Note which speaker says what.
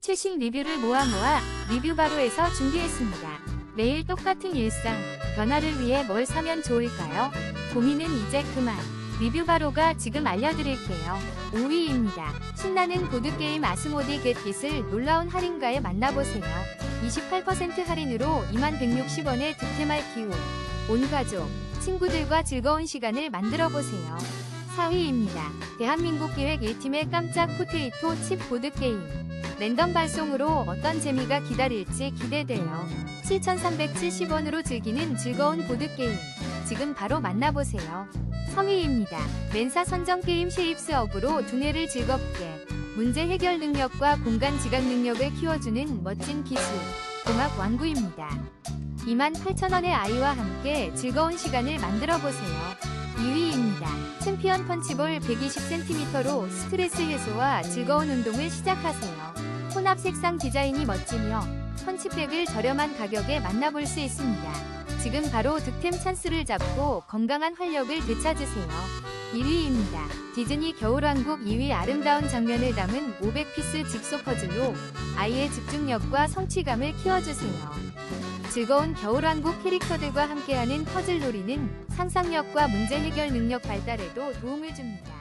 Speaker 1: 최신 리뷰를 모아 모아 리뷰 바로에서 준비했습니다. 매일 똑같은 일상, 변화를 위해 뭘 사면 좋을까요? 고민은 이제 그만. 리뷰 바로가 지금 알려드릴게요. 5위입니다. 신나는 보드게임 아스모디 겟깃을 놀라운 할인가에 만나보세요. 28% 할인으로 2160원의 득템할 기호. 온 가족, 친구들과 즐거운 시간을 만들어보세요. 4위입니다. 대한민국 기획 1팀의 깜짝 포테이토 칩 보드게임. 랜덤 발송으로 어떤 재미가 기다릴지 기대돼요. 7,370원으로 즐기는 즐거운 보드게임. 지금 바로 만나보세요. 3위입니다. 멘사 선정 게임 쉐입스 업으로 두뇌를 즐겁게 문제 해결 능력과 공간 지각 능력을 키워주는 멋진 기술 공학 완구입니다. 28,000원의 아이와 함께 즐거운 시간을 만들어 보세요. 2위입니다. 챔피언 펀치볼 120cm로 스트레스 해소와 즐거운 운동을 시작하세요. 혼합 색상 디자인이 멋지며 펀치백을 저렴한 가격에 만나볼 수 있습니다. 지금 바로 득템 찬스를 잡고 건강한 활력을 되찾으세요. 1위입니다. 디즈니 겨울왕국 2위 아름다운 장면을 담은 500피스 직소 퍼즐로 아이의 집중력과 성취감을 키워주세요. 즐거운 겨울왕국 캐릭터들과 함께하는 퍼즐놀이는 상상력과 문제 해결 능력 발달에도 도움을 줍니다.